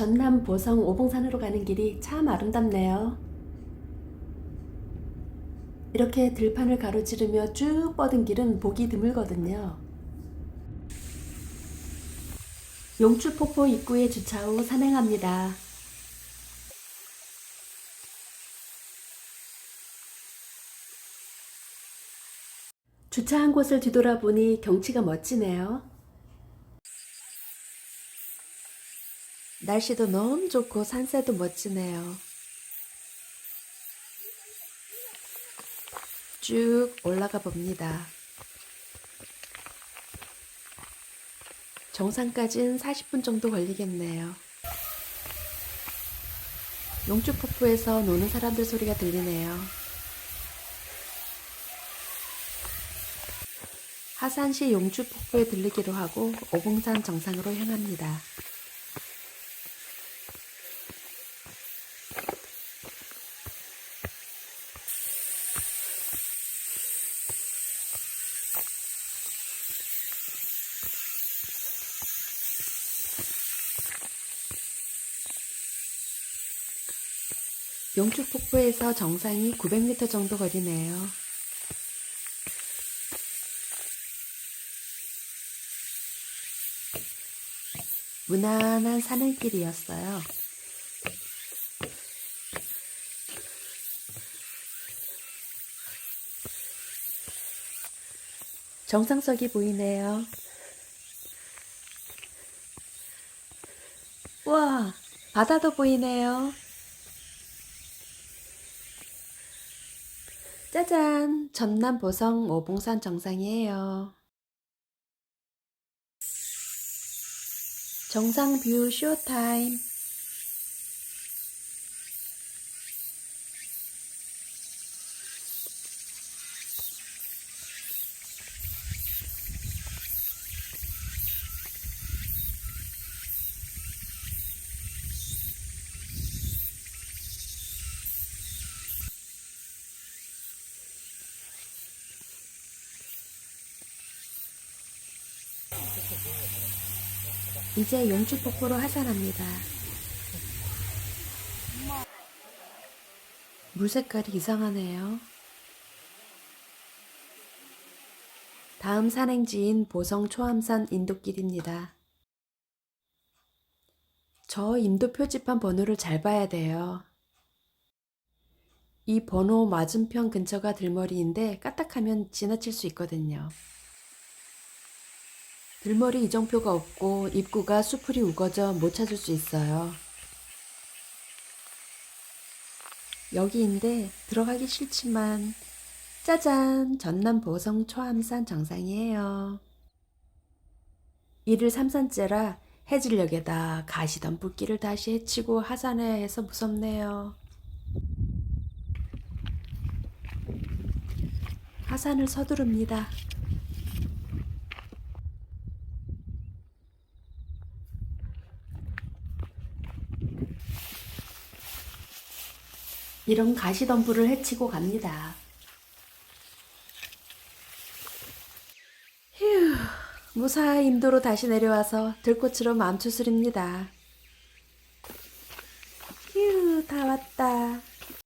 전남 보성 오봉산으로 가는 길이 참 아름답네요. 이렇게 들판을 가로지르며 쭉 뻗은 길은 보기 드물거든요. 용출폭포 입구에 주차 후 산행합니다. 주차한 곳을 뒤돌아보니 경치가 멋지네요. 날씨도 너무 좋고 산세도 멋지네요. 쭉 올라가 봅니다. 정상까진 40분 정도 걸리겠네요. 용주 폭포에서 노는 사람들 소리가 들리네요. 하산시 용주 폭포에 들르기로 하고 오봉산 정상으로 향합니다. 용주폭포에서 정상이 900m 정도 거리네요. 무난한 산행길이었어요. 정상석이 보이네요. 우와, 바다도 보이네요. 짜잔! 전남 보성 오봉산 정상이에요. 정상 뷰 쇼타임. 이제 용주폭포로 하산합니다. 물 색깔이 이상하네요. 다음 산행지인 보성 초암산 인도길입니다. 저 인도 표지판 번호를 잘 봐야 돼요. 이 번호 맞은편 근처가 들머리인데 까딱하면 지나칠 수 있거든요. 들머리 이정표가 없고 입구가 수풀이 우거져 못 찾을 수 있어요. 여기인데 들어가기 싫지만 짜잔 전남 보성 초암산 정상이에요. 1일 3산째라 해질녘에다 가시던 붓기를 다시 헤치고 하산해야 해서 무섭네요. 하산을 서두릅니다. 이런 가시덤불을 헤치고 갑니다. 휴, 무사히 임도로 다시 내려와서 들꽃으로 맘 추스립니다. 휴, 다 왔다.